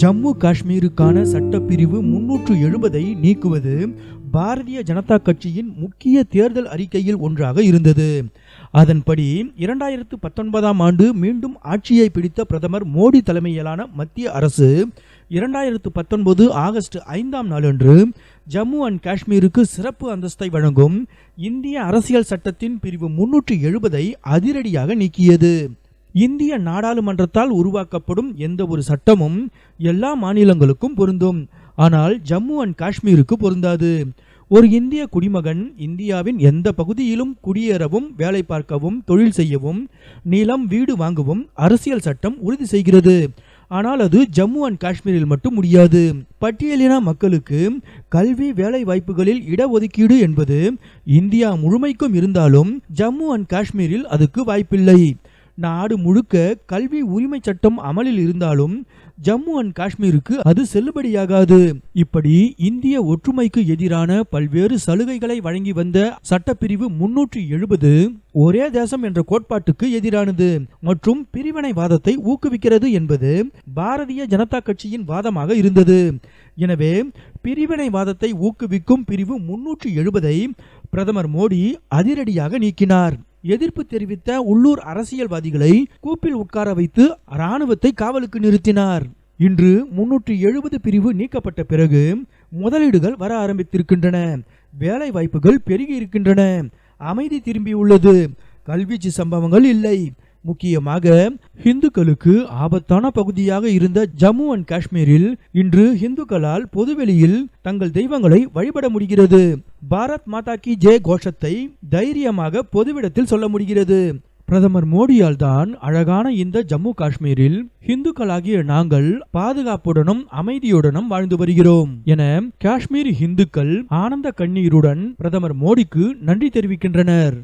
ஜம்மு காஷ்மீருக்கான சட்டப்பிரிவு முன்னூற்று எழுபதை நீக்குவது பாரதிய ஜனதா கட்சியின் முக்கிய தேர்தல் அறிக்கையில் ஒன்றாக இருந்தது. அதன்படி இரண்டாயிரத்து பத்தொன்பதாம் ஆண்டு மீண்டும் ஆட்சியை பிடித்த பிரதமர் மோடி தலைமையிலான மத்திய அரசு இரண்டாயிரத்து பத்தொன்பது ஆகஸ்ட் ஐந்தாம் நாளன்று ஜம்மு அண்ட் காஷ்மீருக்கு சிறப்பு அந்தஸ்தை வழங்கும் இந்திய அரசியல் சட்டத்தின் பிரிவு முன்னூற்று எழுபதை அதிரடியாக நீக்கியது. இந்திய நாடாளுமன்றத்தால் உருவாக்கப்படும் எந்த ஒரு சட்டமும் எல்லா மாநிலங்களுக்கும் பொருந்தும். ஆனால் ஜம்மு அண்ட் காஷ்மீருக்கு பொருந்தாது. ஒரு இந்திய குடிமகன் இந்தியாவின் எந்த பகுதியிலும் குடியேறவும் வேலை பார்க்கவும் தொழில் செய்யவும் நிலம் வீடு வாங்கவும் அரசியல் சட்டம் உறுதி செய்கிறது. ஆனால் அது ஜம்மு அண்ட் காஷ்மீரில் மட்டும் முடியாது. பட்டியலின மக்களுக்கு கல்வி வேலை வாய்ப்புகளில் இடஒதுக்கீடு என்பது இந்தியா முழுமைக்கும் இருந்தாலும் ஜம்மு அண்ட் காஷ்மீரில் அதுக்கு வாய்ப்பில்லை. நாடு முழுக்க கல்வி உரிமை சட்டம் அமலில் இருந்தாலும் ஜம்மு அண்ட் காஷ்மீருக்கு அது செல்லுபடியாகாது. இப்படி இந்திய ஒற்றுமைக்கு எதிரான பல்வேறு சலுகைகளை வழங்கி வந்த சட்டப்பிரிவு முன்னூற்றி எழுபது ஒரே தேசம் என்ற கோட்பாட்டுக்கு எதிரானது மற்றும் பிரிவினைவாதத்தை ஊக்குவிக்கிறது என்பது பாரதிய ஜனதா கட்சியின் வாதமாக இருந்தது. எனவே பிரிவினைவாதத்தை ஊக்குவிக்கும் பிரிவு முன்னூற்றி எழுபதை பிரதமர் மோடி அதிரடியாக நீக்கினார். எதிர்ப்பு தெரிவித்த உள்ளூர் அரசியல்வாதிகளை கூப்பில் உட்கார வைத்து இராணுவத்தை காவலுக்கு நிறுத்தினார். இன்று முன்னூற்றி எழுபது பிரிவு நீக்கப்பட்ட பிறகு முதலீடுகள் வர ஆரம்பித்திருக்கின்றன. வேலை வாய்ப்புகள் பெருகி இருக்கின்றன. அமைதி திரும்பியுள்ளது. கல்வீச்சு சம்பவங்கள் இல்லை. முக்கியமாக இந்துக்களுக்கு ஆபத்தான பகுதியாக இருந்த ஜம்மு அண்ட் காஷ்மீரில் இன்று இந்துக்களால் பொதுவெளியில் தங்கள் தெய்வங்களை வழிபட முடிகிறது. பாரத் மாதா கி ஜெய் கோஷத்தை தைரியமாக பொதுவிடத்தில் சொல்ல முடிகிறது. பிரதமர் மோடியால் தான் அழகான இந்த ஜம்மு காஷ்மீரில் இந்துக்களாகிய நாங்கள் பாதுகாப்புடனும் அமைதியுடனும் வாழ்ந்து வருகிறோம் என காஷ்மீர் இந்துக்கள் ஆனந்த கண்ணீருடன் பிரதமர் மோடிக்கு நன்றி தெரிவிக்கின்றனர்.